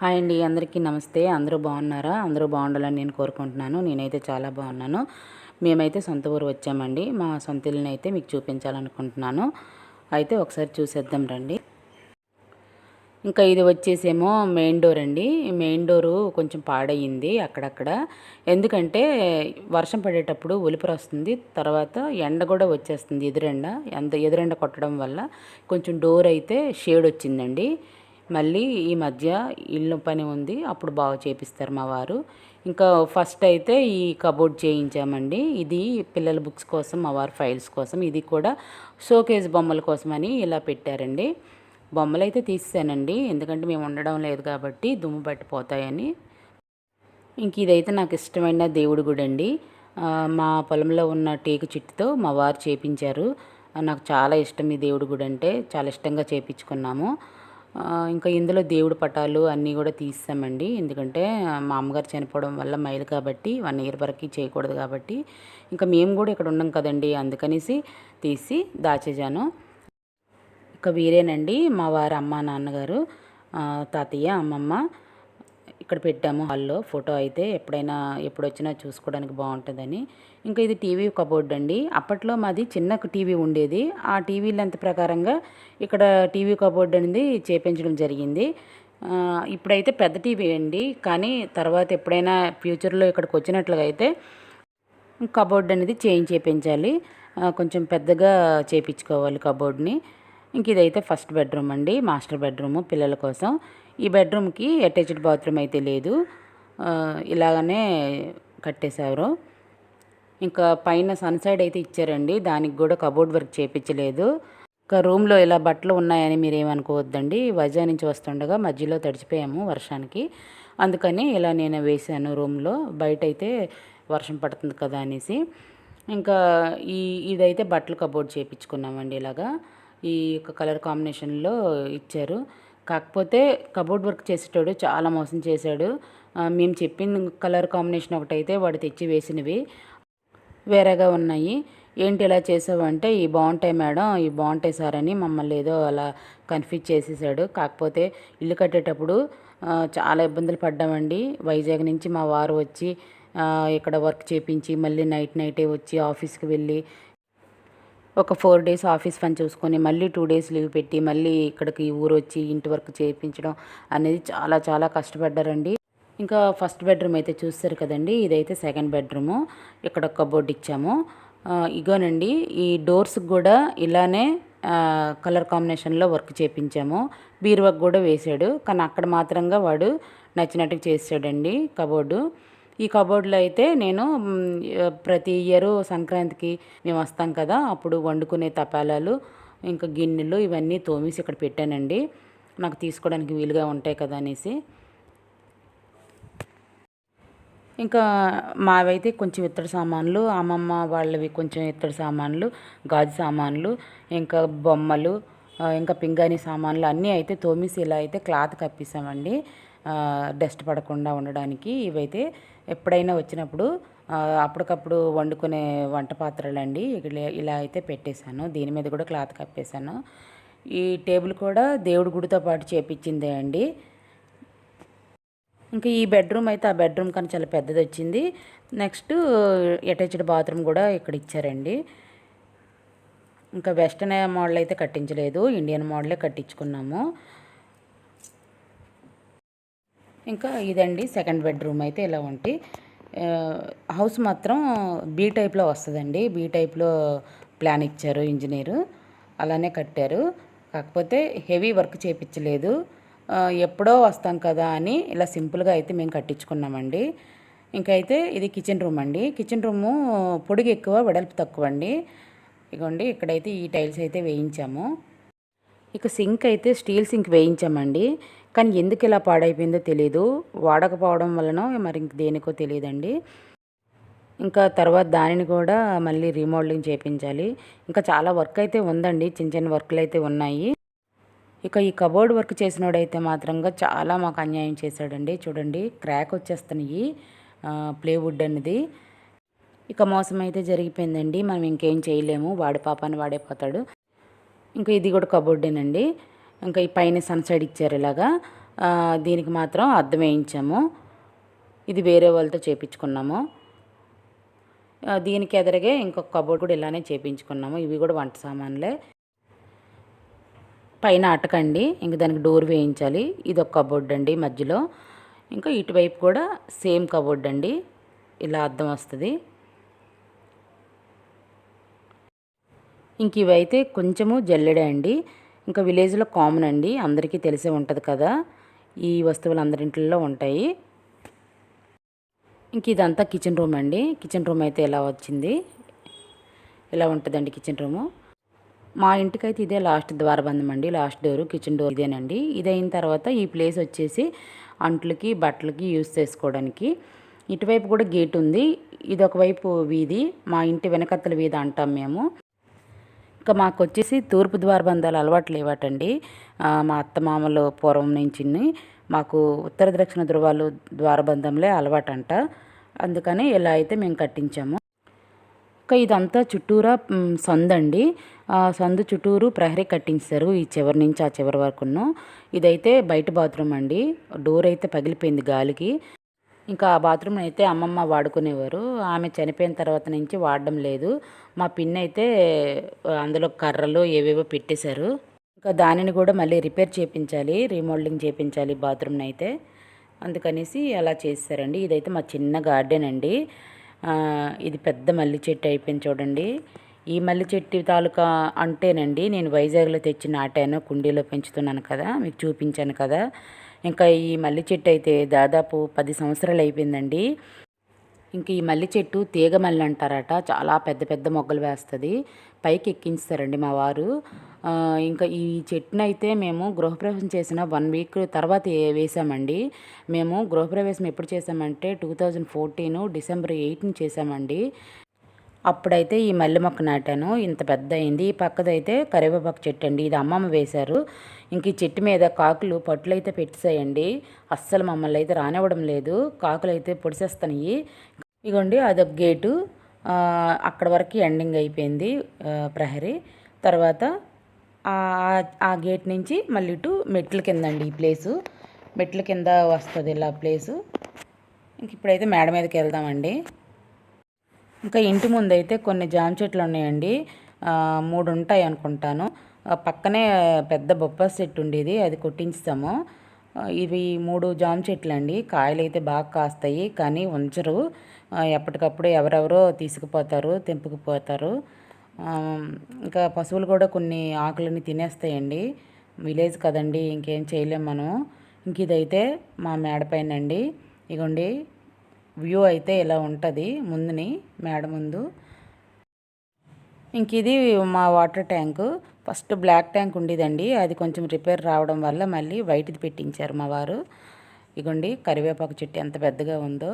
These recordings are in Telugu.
హాయ్ అండి అందరికీ నమస్తే. అందరూ బాగున్నారా? అందరూ బాగుండాలని నేను కోరుకుంటున్నాను. నేనైతే చాలా బాగున్నాను. మేమైతే సొంత ఊరు వచ్చామండి. మా సొంత ఇల్లుని అయితే మీకు చూపించాలనుకుంటున్నాను. అయితే ఒకసారి చూసేద్దాం రండి. ఇంకా ఇది వచ్చేసేమో మెయిన్ డోర్ అండి. మెయిన్ డోరు కొంచెం పాడయింది అక్కడక్కడ. ఎందుకంటే వర్షం పడేటప్పుడు ఉలిపర వస్తుంది తర్వాత ఎండ కూడా వచ్చేస్తుంది ఎదురెండ. ఎంత ఎదురెండ కొట్టడం వల్ల కొంచెం డోర్ అయితే షేడ్ వచ్చిందండి. మళ్ళీ ఈ మధ్య ఇల్లు పని ఉంది అప్పుడు బాగా చేపిస్తారు మా వారు. ఇంకా ఫస్ట్ అయితే ఈ కబోర్డ్ చేయించామండి. ఇది పిల్లల బుక్స్ కోసం మా వారు ఫైల్స్ కోసం. ఇది కూడా షోకేజ్ బొమ్మల కోసమని ఇలా పెట్టారండి. బొమ్మలు అయితే తీసానండి ఎందుకంటే మేము ఉండడం లేదు కాబట్టి దుమ్ము పట్టిపోతాయని. ఇంక ఇదైతే నాకు ఇష్టమైన దేవుడి గుడి అండి. మా పొలంలో ఉన్న టేకు చెట్టుతో మా వారు చేపించారు. నాకు చాలా ఇష్టం ఈ దేవుడి గుడి అంటే. చాలా ఇష్టంగా చేపించుకున్నాము. ఇంకా ఇందులో దేవుడి పటాలు అన్నీ కూడా తీసామండి ఎందుకంటే మా అమ్మగారు చనిపోవడం వల్ల మైలు కాబట్టి వన్ ఇయర్ వరకు చేయకూడదు కాబట్టి ఇంకా మేము కూడా ఇక్కడ ఉన్నాం కదండి. అందుకనేసి తీసి దాచేజాను ఇంకా వీరేనండి మా వారి అమ్మ నాన్నగారు తాతయ్య అమ్మమ్మ ఇక్కడ పెట్టాము హాల్లో. ఫోటో అయితే ఎప్పుడైనా ఎప్పుడొచ్చినా చూసుకోవడానికి బాగుంటుందని ఇంకా ఇది టీవీ కబోర్డ్ అండి. అప్పట్లో మాది చిన్న టీవీ ఉండేది. ఆ టీవీ లెంత్ ప్రకారంగా ఇక్కడ టీవీ కబోర్డ్ అనేది చేపించడం జరిగింది. ఇప్పుడైతే పెద్ద టీవీ అండి. కానీ తర్వాత ఎప్పుడైనా ఫ్యూచర్లో ఇక్కడికి వచ్చినట్లుగా అయితే కబోర్డ్ అనేది చేంజ్ చేయించాలి కొంచెం పెద్దగా చేయించుకోవాలి కబోర్డ్ని. ఇంక ఇదైతే ఫస్ట్ బెడ్రూమ్ అండి. మాస్టర్ బెడ్రూమ్ పిల్లల కోసం. ఈ బెడ్రూమ్కి అటాచ్డ్ బాత్రూమ్ అయితే లేదు. ఇలాగనే కట్టేశారు. ఇంకా పైన సన్ సైడ్ అయితే ఇచ్చారండి. దానికి కూడా కబోర్డ్ వర్క్ చేయించలేదు ఇంకా రూమ్లో ఇలా బట్టలు ఉన్నాయని మీరు ఏమనుకోవద్దండి వైజాగ్ నుంచి వస్తుండగా మధ్యలో తడిచిపోయాము వర్షానికి. అందుకని ఇలా నేను వేసాను రూమ్లో. బయట అయితే వర్షం పడుతుంది కదా అనేసి. ఇంకా ఈ ఇదైతే బట్టలు కబోర్డ్ చేయించుకున్నామండి ఇలాగా. ఈ యొక్క కలర్ కాంబినేషన్లో ఇచ్చారు. కాకపోతే కబోర్డ్ వర్క్ చేసేటోడు చాలా మోసం చేశాడు. మేము చెప్పిన కలర్ కాంబినేషన్ ఒకటైతే వాడు తెచ్చి వేసినవి. వేరేగా ఉన్నాయి. ఏంటి ఇలా చేసావంటే ఈ బాగుంటాయి మేడం ఈ బాగుంటాయి సార్ అని మమ్మల్ని ఏదో అలా కన్ఫ్యూజ్ చేసేసాడు. కాకపోతే ఇల్లు కట్టేటప్పుడు చాలా ఇబ్బందులు పడ్డామండి. వైజాగ్ నుంచి మా వారు వచ్చి ఇక్కడ వర్క్ చేపించి మళ్ళీ నైట్ నైటే వచ్చి ఆఫీస్కి వెళ్ళి ఒక ఫోర్ డేస్ ఆఫీస్ పని చూసుకొని మళ్ళీ టూ డేస్ లీవ్ పెట్టి మళ్ళీ ఇక్కడికి ఊరు వచ్చి ఇంటి వర్క్ చేయించడం అనేది చాలా చాలా కష్టపడ్డారండి. ఇంకా ఫస్ట్ బెడ్రూమ్ అయితే చూస్తారు కదండి. ఇదైతే సెకండ్ బెడ్రూము. ఇక్కడ కబోర్డ్ ఇచ్చాము. ఇగోనండి ఈ డోర్స్కి కూడా ఇలానే కలర్ కాంబినేషన్లో వర్క్ చేపించాము. బీరువాకు కూడా వేసాడు. కానీ అక్కడ మాత్రంగా వాడు నచ్చినట్టుగా చేసాడండి కబోర్డు. ఈ కబోర్డ్లో అయితే నేను ప్రతి ఇయర్ సంక్రాంతికి మేము వస్తాం కదా అప్పుడు వండుకునే తపాలాలు ఇంకా గిన్నెలు ఇవన్నీ తోమేసి ఇక్కడ పెట్టానండి. నాకు తీసుకోవడానికి వీలుగా ఉంటాయి కదా అనేసి. ఇంకా మావైతే కొంచెం ఇత్తడి సామాన్లు అమ్మమ్మ వాళ్ళవి కొంచెం ఇత్తడి సామాన్లు గాజు సామాన్లు ఇంకా బొమ్మలు ఇంకా పింగాణి సామాన్లు అన్నీ అయితే తోమేసి ఇలా అయితే క్లాత్ కప్పేసామండి. డస్ట్ పడకుండా ఉండడానికి ఇవైతే ఎప్పుడైనా వచ్చినప్పుడు అప్పటికప్పుడు వండుకునే వంట పాత్రలు అండి ఇలా అయితే పెట్టేశాను. దీని మీద కూడా క్లాత్ కప్పేశాను. ఈ టేబుల్ కూడా దేవుడి గుడితో పాటు చేపించిందే అండి. ఇంకా ఈ బెడ్రూమ్ అయితే ఆ బెడ్రూమ్ కన్నా చాలా పెద్దది వచ్చింది. నెక్స్ట్ అటాచ్డ్ బాత్రూమ్ కూడా ఇక్కడ ఇచ్చారండి. ఇంకా వెస్టర్న్ మోడల్ అయితే కట్టించలేదు ఇండియన్ మోడలే కట్టించుకున్నాము. ఇంకా ఇదండి సెకండ్ బెడ్రూమ్ అయితే ఇలా ఉంటే. హౌస్ మాత్రం బీ టైప్లో వస్తుందండి. బీ టైప్లో ప్లాన్ ఇచ్చారు ఇంజనీరు. అలానే కట్టారు. కాకపోతే హెవీ వర్క్ చేయించలేదు ఎప్పుడో వస్తాం కదా అని ఇలా సింపుల్గా అయితే మేము కట్టించుకున్నామండి. ఇంకైతే ఇది కిచెన్ రూమ్ అండి. కిచెన్ రూము పొడుగు ఎక్కువ వెడల్పు తక్కువ అండి ఇగోండి ఇక్కడైతే ఈ టైల్స్ అయితే వేయించాము. ఇక సింక్ అయితే స్టీల్ సింక్ వేయించామండి. కానీ ఎందుకు ఇలా పాడైపోయిందో తెలియదు వాడకపోవడం వలన మరి ఇంక దేనికో తెలియదండి ఇంకా తర్వాత దానిని కూడా మళ్ళీ రీమోడలింగ్ చేయించాలి ఇంకా చాలా వర్క్ అయితే ఉందండి. చిన్న చిన్న వర్క్లు అయితే ఉన్నాయి. ఇక ఈ కబోర్డ్ వర్క్ చేసినోడైతే మాత్రంగా చాలా మాకు అన్యాయం చేశాడండి. చూడండి క్రాక్ వచ్చేస్తున్నాయి. ప్లేవుడ్ అనేది ఇక మోసం అయితే జరిగిపోయిందండి. మనం ఇంకేం చేయలేము. వాడి పాపాన్ని వాడైపోతాడు ఇంకా ఇది కూడా కబోర్డేనండి. ఇంకా ఈ పైన సన్ సైడ్ ఇచ్చారు ఇలాగా. దీనికి మాత్రం అద్దం వేయించాము. ఇది వేరే వాళ్ళతో చేపించుకున్నాము. దీనికి ఎదురుగా ఇంకొక కబోర్డ్ కూడా ఇలానే చేపించుకున్నాము. ఇవి కూడా వంట సామాన్లే. పైన అటకండి. ఇంక దానికి డోర్ వేయించాలి. ఇది ఒక కబోర్డ్ అండి మధ్యలో. ఇంకా ఇటువైపు కూడా సేమ్ కబోర్డ్ అండి. ఇలా అద్దం వస్తుంది. ఇంక ఇవైతే కొంచెము జల్లెడే అండి. ఇంకా విలేజ్లో కామన్ అండి. అందరికీ తెలిసే ఉంటుంది కదా. ఈ వస్తువులు అందరింట్లో ఉంటాయి. ఇంక ఇదంతా కిచెన్ రూమ్ అండి. కిచెన్ రూమ్ అయితే ఎలా వచ్చింది? ఇలా ఉంటుందండి కిచెన్ రూము? మా ఇంటికైతే ఇదే లాస్ట్ ద్వారబంధం అండి. లాస్ట్ డోరు కిచెన్ డోర్ ఇదేనండి. ఇది అయిన తర్వాత ఈ ప్లేస్ వచ్చేసి అంట్లకి బట్టలకి యూస్ చేసుకోవడానికి. ఇటువైపు కూడా గేట్ ఉంది. ఇది ఒకవైపు వీధి. మా ఇంటి వెనకత్తల వీధి అంటాం మేము. ఇంకా మాకు వచ్చేసి తూర్పు ద్వారబంధాలు అలవాటు లేవాటండి. మా అత్తమామలు పూర్వం నుంచి మాకు ఉత్తర దక్షిణ ధృవాలు ద్వారబంధంలే అలవాటంట. అందుకని ఇలా అయితే మేము కట్టించాము. ఇంకా ఇదంతా చుట్టూరా సందండి. ఆ సందు చుట్టూరు ప్రహరీ కట్టించారు ఈ చివరి నుంచి ఆ చివరి వరకును. ఇదైతే బయట బాత్రూమ్ అండి. డోర్ అయితే పగిలిపోయింది గాలికి. ఇంకా ఆ బాత్రూమ్ అయితే అమ్మమ్మ వాడుకునేవారు. ఆమె చనిపోయిన తర్వాత నుంచి వాడడం లేదు. మా పిన్ అయితే అందులో కర్రలు ఏవేవో పెట్టేశారు. ఇంకా దానిని కూడా మళ్ళీ రిపేర్ చేయించాలి రీమోడలింగ్ చేయించాలి బాత్రూమ్ని అయితే అందుకనేసి అలా చేస్తారండి ఇదైతే మా చిన్న గార్డెన్ అండి. ఇది పెద్ద మల్లి చెట్టు అయిపోయింది చూడండి. ఈ మల్లి చెట్టు తాలూకా అంటేనండి నేను వైజాగ్లో తెచ్చి నాటాను కుండీలో పెంచుతున్నాను కదా మీకు చూపించాను కదా. ఇంకా ఈ మల్లి చెట్టు అయితే దాదాపు పది సంవత్సరాలు అయిపోయిందండి. ఇంక ఈ మల్లి చెట్టు తీగ మల్లి అంటారట చాలా పెద్ద పెద్ద మొగ్గలు వేస్తుంది. పైకి ఎక్కించుతారండి మా వారు. ఇంకా ఈ చెట్టును అయితే మేము గృహప్రవేశం చేసిన వన్ వీక్ తర్వాత వేసామండి. మేము గృహప్రవేశం ఎప్పుడు చేసామంటే టూ థౌజండ్ ఫోర్టీన్ డిసెంబర్ ఎయిట్ని చేసామండి. అప్పుడైతే ఈ మల్లె మొక్క నాటాను. ఇంత పెద్ద అయింది. ఈ పక్కదైతే కరివేపాకు చెట్టు అండి. ఇది అమ్మమ్మ వేశారు. ఇంక ఈ చెట్టు మీద కాకులు పట్టులు అయితే పెట్టేసాయండి అస్సలు మమ్మల్ని అయితే రానివ్వడం లేదు. కాకులు అయితే పొడిసేస్తున్నాయి ఇగోండి అదొక గేటు. అక్కడ వరకు ఎండింగ్ అయిపోయింది ప్రహరీ. తర్వాత ఆ- గేట్ నుంచి మళ్ళీ ఇటు మెట్ల కింద అండి ఈ ప్లేసు మెట్ల కింద వస్తుంది ఇలా ప్లేసు ఇంక ఇప్పుడైతే మేడ మీదకి వెళ్దామండి. ఇంకా ఇంటి ముందు అయితే కొన్ని జామ చెట్లు ఉన్నాయండి. మూడు ఉంటాయి అనుకుంటాను. పక్కనే పెద్ద బొప్పాస్ చెట్టు ఉండేది అది కొట్టించుతాము ఇవి మూడు జామ చెట్లు అండి కాయలు అయితే బాగా కాస్తాయి కానీ ఉంచరు. ఎప్పటికప్పుడు ఎవరెవరో తీసుకుపోతారు తెంపుకుపోతారు. ఇంకా పశువులు కూడా కొన్ని ఆకులని తినేస్తాయండి. విలేజ్ కదండి ఇంకేం చేయలేం మనం. ఇంక ఇదైతే మా మేడపైన అండి ఇగోండి వ్యూ అయితే ఇలా ఉంటుంది ముందుని మేడ ముందు. ఇంక ఇది మా water tank. First black tank ఉండేదండి. అది కొంచెం రిపేర్ రావడం వల్ల మళ్ళీ వైట్ది పెట్టించారు మా వారు. ఇగోండి కరివేపాకు చెట్టు ఎంత పెద్దగా ఉందో.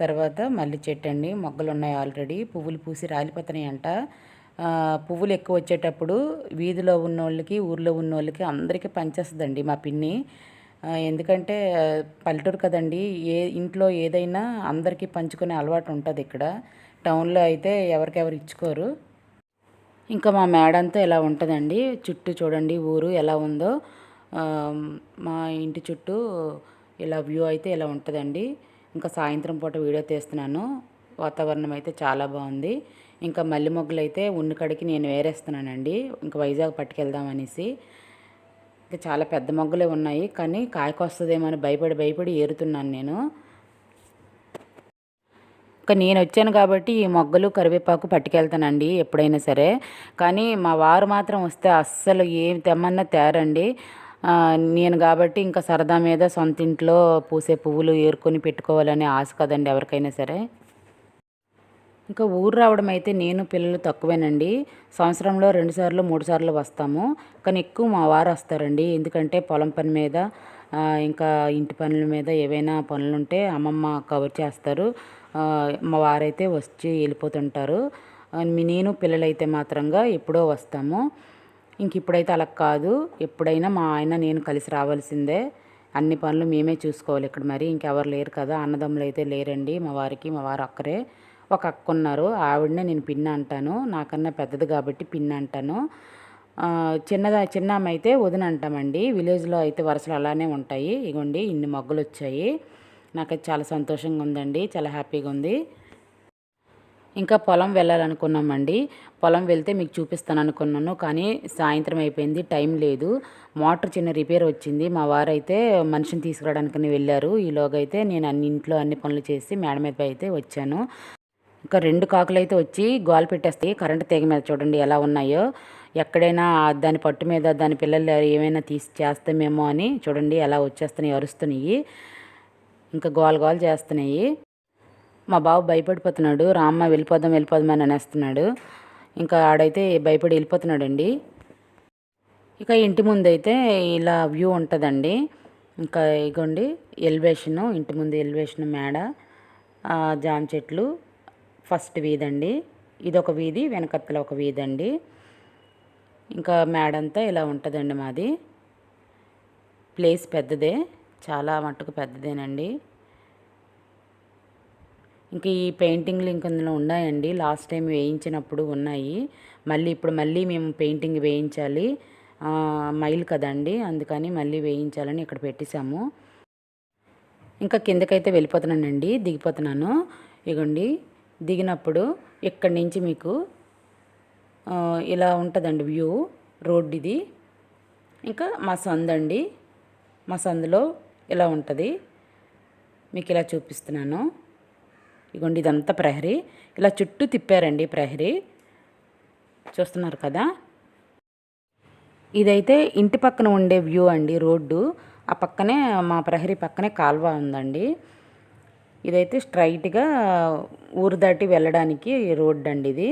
తర్వాత మల్లి చెట్టు అండి మొగ్గలు ఉన్నాయి ఆల్రెడీ. పువ్వులు పూసి రాలిపోతున్నాయి అంట పువ్వులు ఎక్కువ వచ్చేటప్పుడు వీధిలో ఉన్న వాళ్ళకి ఊర్లో ఉన్న వాళ్ళకి అందరికీ పంచేస్తుందండి మా పిన్ని. ఎందుకంటే పల్లెటూరు కదండి ఏ ఇంట్లో ఏదైనా అందరికీ పంచుకునే అలవాటు ఉంటుంది ఇక్కడ. టౌన్లో అయితే ఎవరికెవరు ఇచ్చుకోరు. ఇంకా మా మేడ అంతా ఎలా ఉంటుందండి. చుట్టూ చూడండి ఊరు ఎలా ఉందో. మా ఇంటి చుట్టూ ఇలా వ్యూ అయితే ఇలా ఉంటుందండి. ఇంకా సాయంత్రం పూట వీడియో తీస్తున్నాను. వాతావరణం అయితే చాలా బాగుంది. ఇంకా మల్లె మొగ్గలు అయితే ఉన్ని కడికి నేను వేరేస్తున్నానండి. ఇంకా వైజాగ్ పట్టుకెళ్దామనేసి ఇంకా చాలా పెద్ద మొగ్గలే ఉన్నాయి. కానీ కాయకొస్తుందేమో అని భయపడి భయపడి ఏరుతున్నాను నేను. ఇంకా నేను వచ్చాను కాబట్టి ఈ మొగ్గలు కరివేపాకు పట్టుకెళ్తానండి ఎప్పుడైనా సరే. కానీ మా వారు మాత్రం వస్తే అస్సలు ఏం తెమ్మన్నా తేరండి. నేను కాబట్టి ఇంకా సరదా మీద సొంత ఇంట్లో పూసే పువ్వులు ఏరుకొని పెట్టుకోవాలనే ఆశ కదండి ఎవరికైనా సరే. ఇంకా ఊరు రావడం అయితే నేను పిల్లలు తక్కువేనండి. సంవత్సరంలో రెండుసార్లు మూడుసార్లు మూడు సార్లు వస్తాము. కానీ ఎక్కువ మా వారు వస్తారండి. ఎందుకంటే పొలం పని మీద ఇంకా ఇంటి పనుల మీద ఏవైనా పనులు ఉంటే అమ్మమ్మ కవర్ చేస్తారు. మా వారైతే వచ్చి వెళ్ళిపోతుంటారు. నేను పిల్లలైతే మాత్రంగా ఎప్పుడో వస్తాము. ఇంక ఇప్పుడైతే అలా కాదు. ఎప్పుడైనా మా ఆయన నేను కలిసి రావాల్సిందే. అన్ని పనులు మేమే చూసుకోవాలి ఇక్కడ మరి. ఇంకెవరు లేరు కదా. అన్నదమ్ములు అయితే లేరండి. మా వారికి మా వారు అక్కరే. ఒక అక్క ఉన్నారు. ఆవిడనే నేను పిన్న అంటాను. నాకన్నా పెద్దది కాబట్టి పిన్న అంటాను. చిన్నదా చిన్న అమ్మ అయితే వదిన అంటామండి. విలేజ్లో అయితే వరుసలు అలానే ఉంటాయి. ఇగోండి ఇన్ని మొగ్గలు వచ్చాయి నాకైతే చాలా సంతోషంగా ఉందండి. చాలా హ్యాపీగా ఉంది. ఇంకా పొలం వెళ్ళాలనుకున్నామండి. పొలం వెళ్తే మీకు చూపిస్తాను అనుకున్నాను కానీ సాయంత్రం అయిపోయింది టైం లేదు. మోటార్ చిన్న రిపేర్ వచ్చింది. మా వారైతే మనిషిని తీసుకురావడానికి వెళ్ళారు. ఈలోగా అయితే నేను అన్ని ఇంట్లో అన్ని పనులు చేసి మేడ మీద అయితే వచ్చాను. ఇంకా రెండు కాకులు అయితే వచ్చి గోల పెట్టేస్తాయి. కరెంటు తీగ మీద చూడండి ఎలా ఉన్నాయో. ఎక్కడైనా దాని పట్టు మీద దాని పిల్లలు ఏమైనా తీసి చేస్తామేమో అని చూడండి ఎలా వచ్చేస్తున్నాయి అరుస్తున్నాయి. ఇంకా గోల గోల చేస్తున్నాయి. మా బాబు భయపడిపోతున్నాడు. రామ్మ వెళ్ళిపోదాం వెళ్ళిపోదాం అని అనేస్తున్నాడు. ఇంకా ఆడైతే భయపడి వెళ్ళిపోతున్నాడండి. ఇక ఇంటి ముందు అయితే ఇలా వ్యూ ఉంటుందండి. ఇంకా ఇగోండి ఎలివేషను ఇంటి ముందు ఎలివేషన్ మేడ జామ చెట్లు. ఫస్ట్ వీధి అండి ఇది ఒక వీధి వెనకత్తల ఒక వీధి అండి ఇంకా మేడ అంతా ఇలా ఉంటుందండి మాది. ప్లేస్ పెద్దదే చాలా మట్టుకు పెద్దదేనండి. ఇంక ఈ పెయింటింగ్లు ఇంక ఉన్నాయండి. లాస్ట్ టైం వేయించినప్పుడు ఉన్నాయి. మళ్ళీ ఇప్పుడు మళ్ళీ మేము పెయింటింగ్ వేయించాలి. మైల్ కదండి అందుకని మళ్ళీ వేయించాలని ఇక్కడ పెట్టేశాము. ఇంకా కిందకైతే వెళ్ళిపోతున్నానండి దిగిపోతున్నాను. ఇగోండి. దిగినప్పుడు ఇక్కడి నుంచి మీకు ఇలా ఉంటుందండి వ్యూ రోడ్ ఇది ఇంకా మా సందండి మా సందులో ఇలా ఉంటుంది. మీకు ఇలా చూపిస్తున్నాను. ఇగోండి ఇదంతా ప్రహరీ. ఇలా చుట్టూ తిప్పారండి ప్రహరీ. చూస్తున్నారు కదా? ఇదైతే ఇంటి పక్కన ఉండే వ్యూ అండి రోడ్డు. ఆ పక్కనే మా ప్రహరీ పక్కనే కాల్వ ఉందండి. ఇదైతే స్ట్రైట్గా ఊరు దాటి వెళ్ళడానికి రోడ్డు అండి ఇది.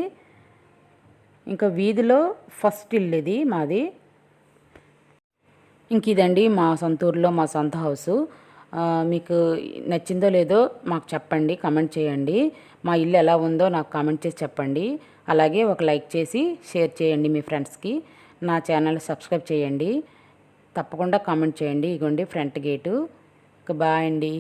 ఇంకా వీధిలో ఫస్ట్ ఇల్లు ఇది మాది. ఇంక ఇదండి మా సొంత ఊర్లో మా సొంత హౌసు. మీకు నచ్చిందో లేదో మాకు చెప్పండి కమెంట్ చేయండి. మా ఇల్లు ఎలా ఉందో నాకు కామెంట్ చేసి చెప్పండి. అలాగే ఒక లైక్ చేసి షేర్ చేయండి మీ ఫ్రెండ్స్కి. నా ఛానల్ సబ్స్క్రైబ్ చేయండి. తప్పకుండా కామెంట్ చేయండి. ఇగోండి ఫ్రంట్ గేటు. బాయ్ అండి.